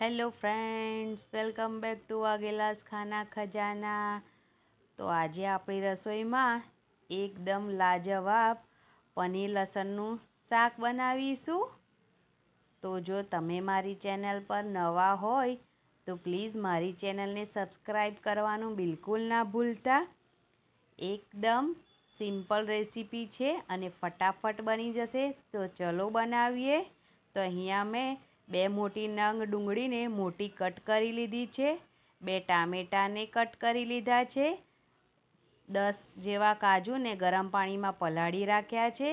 Hello friends, welcome back to Vaghela's Khana Khazana. તો આજે આપણી રસોઈમાં એકદમ લાજવાબ પનીર લસણનું શાક બનાવીશું. તો જો તમે મારી ચેનલ પર નવા હોય, તો પ્લીઝ મારી ચેનલને સબસ્ક્રાઈબ કરવાનું બિલકુલ ના ભૂલતા. એકદમ સિમ્પલ રેસીપી છે અને ફટાફટ બની જશે. તો ચલો બનાવીએ. તો અહીંયા મેં બે મોટી નંગ ડુંગળીને મોટી કટ કરી લીધી છે. બે ટામેટાને કટ કરી લીધા છે. દસ જેવા કાજુને ગરમ પાણીમાં પલાળી રાખ્યા છે.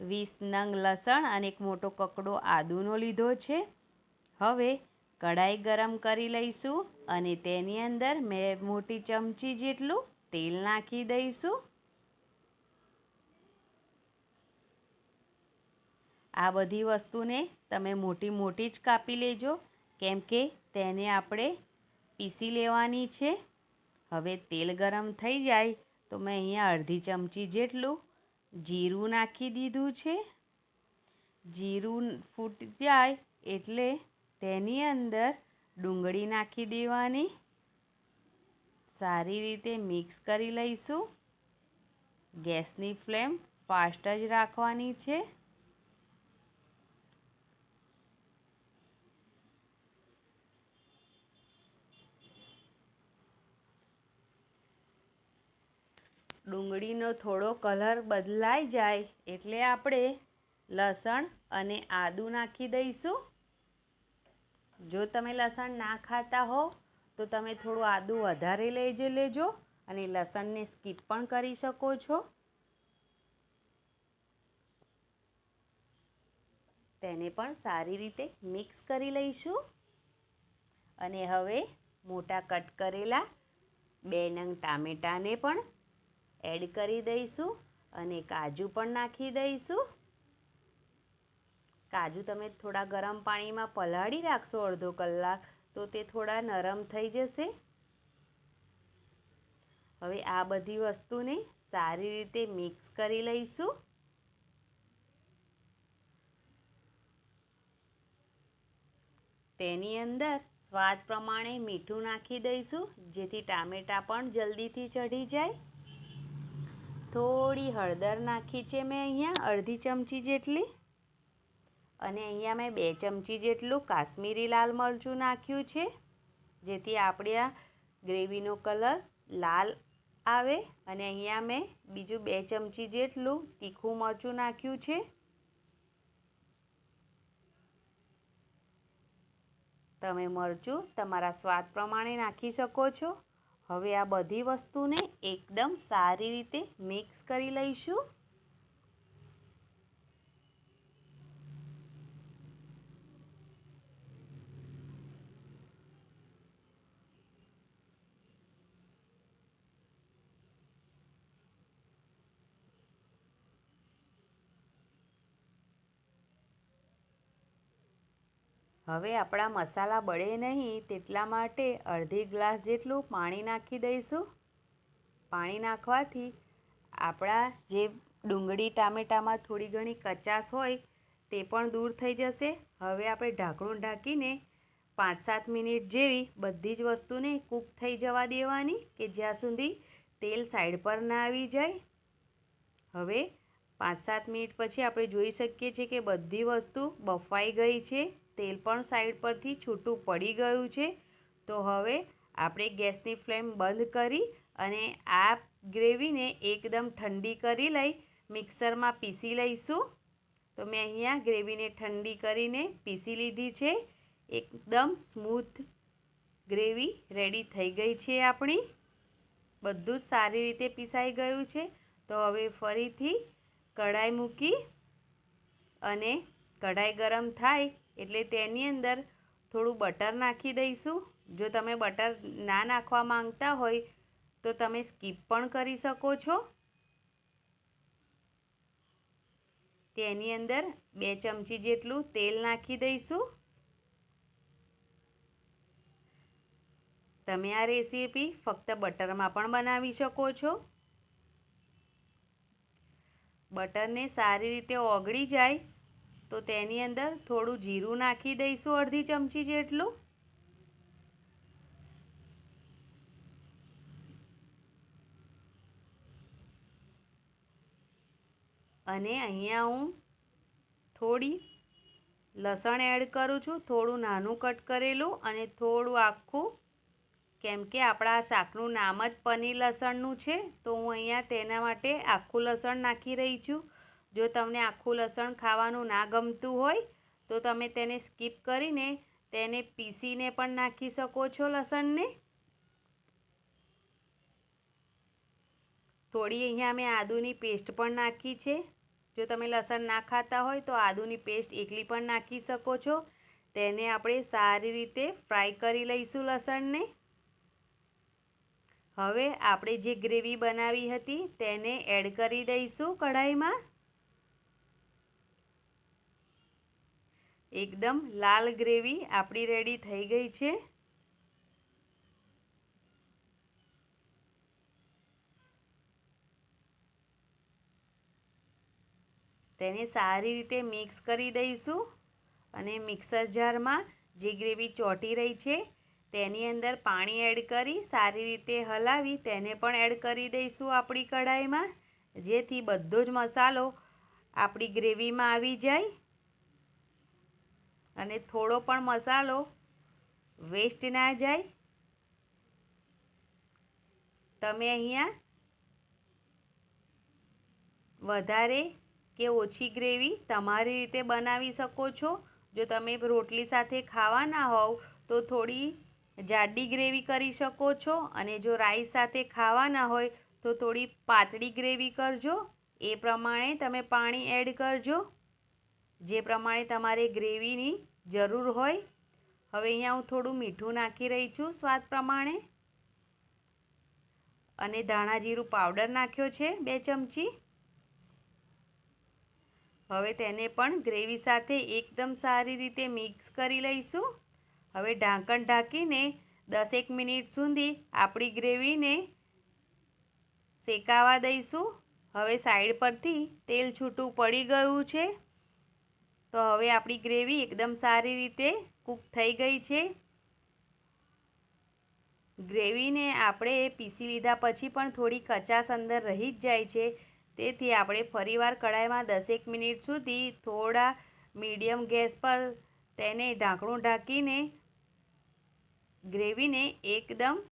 વીસ નંગ લસણ અને એક મોટો કકડો આદુનો લીધો છે. હવે કઢાઈ ગરમ કરી લઈશું અને તેની અંદર મેં મોટી ચમચી જેટલું તેલ નાખી દઈશું. આ બધી વસ્તુને તમે મોટી મોટી જ કાપી લેજો. કેમ કે તેને આપણે પીસી લેવાની છે. હવે તેલ ગરમ થઈ જાય તો મેં અહીંયા અડધી ચમચી જેટલું જીરું નાખી દીધું છે. જીરું ફૂટ જાય એટલે તેની અંદર ડુંગળી નાખી દેવાની. સારી રીતે મિક્સ કરી લઈશું. ગેસની ફ્લેમ ફાસ્ટ જ રાખવાની છે. ડુંગળીનો થોડો કલર બદલાઈ જાય એટલે આપણે લસણ અને આદું નાખી દઈશું. જો તમે લસણ ના ખાતા હો, તો તમે થોડું આદું વધારે લેજો લેજો અને લસણને સ્કીપ પણ કરી શકો છો. તેને પણ સારી રીતે મિક્સ કરી લઈશું. અને હવે મોટા કટ કરેલા બે નંગ ટામેટાને પણ એડ કરી દઈશું અને કાજુ પણ નાખી દઈશું. કાજુ તમે થોડા ગરમ પાણીમાં પલાળી રાખશો અડધો કલાક, તો તે થોડા નરમ થઈ જશે. હવે આ બધી વસ્તુને સારી રીતે મિક્સ કરી લઈશું. તેની અંદર સ્વાદ પ્રમાણે મીઠું નાખી દઈશું, જેથી ટામેટાં પણ જલ્દીથી ચઢી જાય. થોડી હળદર નાખી છે મેં અહીંયા, અડધી ચમચી જેટલી. અને અહીંયા મેં બે ચમચી જેટલું કાશ્મીરી લાલ મરચું નાખ્યું છે, જેથી આપણે આ ગ્રેવીનો કલર લાલ આવે. અને અહીંયા મેં બીજું બે ચમચી જેટલું તીખું મરચું નાખ્યું છે. તમે મરચું તમારા સ્વાદ પ્રમાણે નાખી શકો છો. હવે આ બધી વસ્તુને એકદમ સારી રીતે મિક્સ કરી લઈશું. હવે આપણા મસાલા બળે નહીં તેટલા માટે અડધી ગ્લાસ જેટલું પાણી નાખી દઈશું. પાણી નાખવાથી આપણા જે ડુંગળી ટામેટામાં થોડી ઘણી કચાશ હોય તે પણ દૂર થઈ જશે. હવે આપણે ઢાંકણું ઢાંકીને પાંચ સાત મિનિટ જેવી બધી જ વસ્તુને કૂક થઈ જવા દેવાની કે જ્યાં સુધી તેલ સાઈડ પર ના આવી જાય. હવે પાંચ સાત મિનિટ પછી આપણે જોઈ શકીએ છીએ કે બધી વસ્તુ બફાઈ ગઈ છે. તેલ પણ સાઈડ પરથી છૂટું પડી ગયું છે. તો હવે આપણે ગેસની ફ્લેમ બંધ કરી અને આ ગ્રેવીને એકદમ ઠંડી કરી લઈ મિક્સરમાં પીસી લઈશું. તો મેં અહીંયા ગ્રેવીને ઠંડી કરીને પીસી લીધી છે. એકદમ સ્મૂથ ગ્રેવી રેડી થઈ ગઈ છે આપણી. બધું જ સારી રીતે પીસાઈ ગયું છે. તો હવે ફરીથી કઢાઈ મૂકી અને કઢાઈ ગરમ થાય એટલે તેની અંદર થોડું બટર નાખી દઈશું. જો તમે બટર ના નાખવા માંગતા હોય, તો તમે સ્કીપ પણ કરી શકો છો. તેની અંદર બે ચમચી જેટલું તેલ નાખી દઈશું. તમે આ રેસીપી ફક્ત બટરમાં પણ બનાવી શકો છો. બટરને સારી રીતે ઓગળી જાય તો તેની અંદર થોડું જીરું નાખી દઈશું અડધી ચમચી જેટલું. અને અહીંયા હું થોડી લસણ એડ કરું છું, થોડું નાનું કટ કરેલું અને થોડું આખું, કેમ કે આપણા શાકનું નામ જ પનીર લસણનું છે, તો હું અહીંયા તેના માટે આખું લસણ નાખી રહી છું. જો તમને આખું લસણ ખાવાનું ના ગમતું હોય, તો તમે તેને સ્કીપ કરીને તેને પીસીને પણ નાખી શકો છો લસણને. થોડી અહીંયા મેં આદુની પેસ્ટ પણ નાખી છે. જો તમે લસણ ના ખાતા હોય, તો આદુની પેસ્ટ એકલી પણ નાખી શકો છો. તેને આપણે સારી રીતે ફ્રાય કરી લઈશું લસણને. હવે આપણે જે ગ્રેવી બનાવી હતી, તેને એડ કરી દઈશું કઢાઈમાં. એકદમ લાલ ગ્રેવી આપણી રેડી થઈ ગઈ છે. તેને સારી રીતે મિક્સ કરી દઈશું અને મિક્સર જારમાં જે ગ્રેવી ચોંટી રહી છે તેની અંદર પાણી એડ કરી સારી રીતે હલાવી તેને પણ એડ કરી દઈશું આપણી કઢાઈમાં, જેથી બધો જ મસાલો આપણી ગ્રેવીમાં આવી જાય. અને થોડો પણ મસાલો વેસ્ટ ના જાય. તમે અહીંયા વધારે કે ઓછી ગ્રેવી તમારી રીતે બનાવી શકો છો. જો તમે રોટલી સાથે ખાવાના હોવ તો થોડી જાડી ગ્રેવી કરી શકો છો અને જો રાઈસ સાથે ખાવાના હોય તો થોડી પાતળી ગ્રેવી કરજો. એ પ્રમાણે તમે પાણી એડ કરજો. જે પ્રમાણે તમારે ગ્રેવીની જરૂર હોય. હવે અહીંયા હું થોડું મીઠું નાખી રહી છું સ્વાદ પ્રમાણે. અને ધાણા જીરું પાવડર નાખ્યો છે બે ચમચી. હવે તેને પણ ગ્રેવી સાથે એકદમ સારી રીતે મિક્સ કરી લઈશું. હવે ઢાંકણ ઢાંકીને દસેક મિનિટ સુધી આપણી ગ્રેવીને શેકાવા દઈશું. હવે સાઈડ પરથી તેલ છૂટું પડી ગયું છે. તો હવે આપણી ગ્રેવી એકદમ સારી રીતે કૂક થઈ ગઈ છે. ગ્રેવીને આપણે પીસી લીધા પછી પણ થોડી કચાશ અંદર રહી જ જાય છે. તેથી આપણે ફરીવાર કઢાઈમાં દસેક મિનિટ સુધી થોડા મીડિયમ ગેસ પર તેને ઢાંકણું ઢાંકીને ગ્રેવીને એકદમ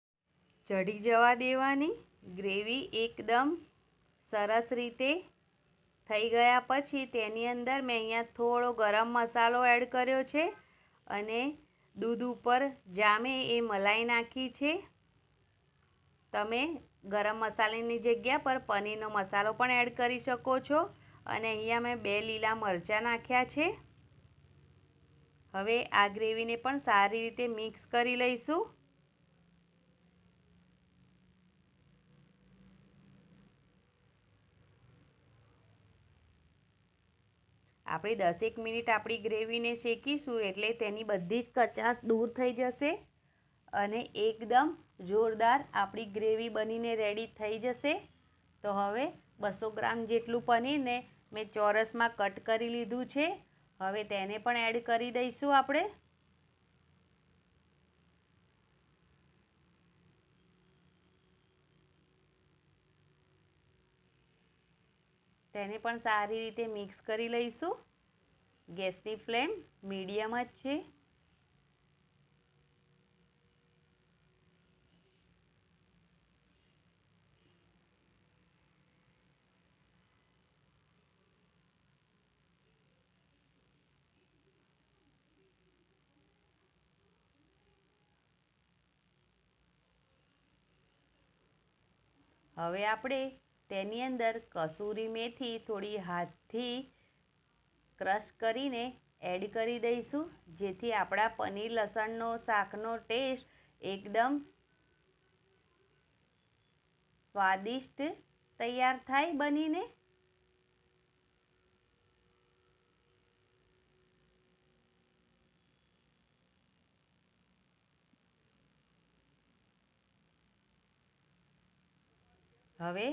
ચઢી જવા દેવાની. ગ્રેવી એકદમ સરસ રીતે થઈ ગયા પછી તેની અંદર મેં અહીંયા થોડો ગરમ મસાલો એડ કર્યો છે અને દૂધ ઉપર જામે એ મલાઈ નાખી છે. તમે ગરમ મસાલાની જગ્યા પર પનીરનો મસાલો પણ એડ કરી શકો છો અને અહીંયા મેં બે લીલા મરચાં નાખ્યા છે. હવે આ ગ્રેવીને પણ સારી રીતે મિક્સ કરી લઈશું. આપણે દસેક મિનિટ આપણી ગ્રેવીને શેકીશું એટલે તેની બધી જ કચાશ દૂર થઈ જશે અને એકદમ જોરદાર આપણી ગ્રેવી બનીને રેડી થઈ જશે. તો હવે બસો ગ્રામ જેટલું પનીરને મેં ચોરસમાં કટ કરી લીધું છે. હવે તેને પણ એડ કરી દઈશું આપણે. તેને પણ સારી રીતે મિક્સ કરી લઈશું. ગેસની ફ્લેમ મીડિયમ જ છે. હવે આપણે તેની અંદર કસૂરી મેથી થોડી હાથથી ક્રશ કરીને એડ કરી દઈશું. જેથી આપણા પનીર લસણનો શાકનો ટેસ્ટ એકદમ સ્વાદિષ્ટ તૈયાર થાય બનીને. હવે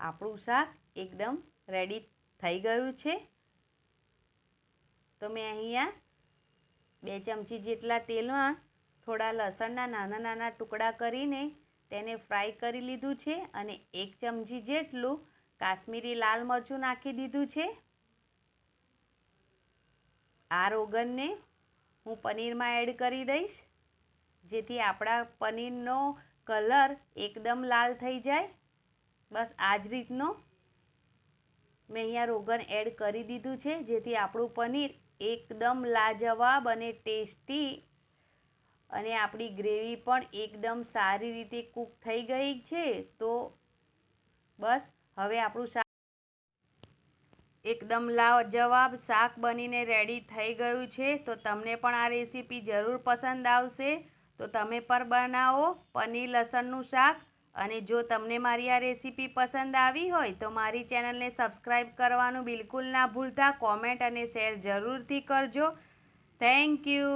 આપણું શાક એકદમ રેડી થઈ ગયું છે. તો મેં અહીંયા બે ચમચી જેટલા તેલમાં થોડા લસણના નાના નાના ટુકડા કરીને તેને ફ્રાય કરી લીધું છે અને એક ચમચી જેટલું કાશ્મીરી લાલ મરચું નાખી દીધું છે. આ રોગનને હું પનીરમાં એડ કરી દઈશ, જેથી આપણા પનીરનો કલર એકદમ લાલ થઈ જાય. બસ આ જ રીતનો મેં અહીંયા રોગન એડ કરી દીધું છે, જેથી આપણું પનીર એકદમ લાજવાબ અને ટેસ્ટી અને આપણી ગ્રેવી પણ એકદમ સારી રીતે કૂક થઈ ગઈ છે. તો બસ હવે આપણું શાક એકદમ લાજવાબ શાક બનીને રેડી થઈ ગયું છે. તો તમને પણ આ રેસીપી જરૂર પસંદ આવશે. તો તમે પણ બનાવો પનીર લસણનું શાક. અને જો તમને મારી આ રેસીપી પસંદ આવી હોય તો મારી ચેનલને સબસ્ક્રાઈબ કરવાનું બિલકુલ ના ભૂલતા. કોમેન્ટ અને શેર જરૂરથી કરજો. Thank you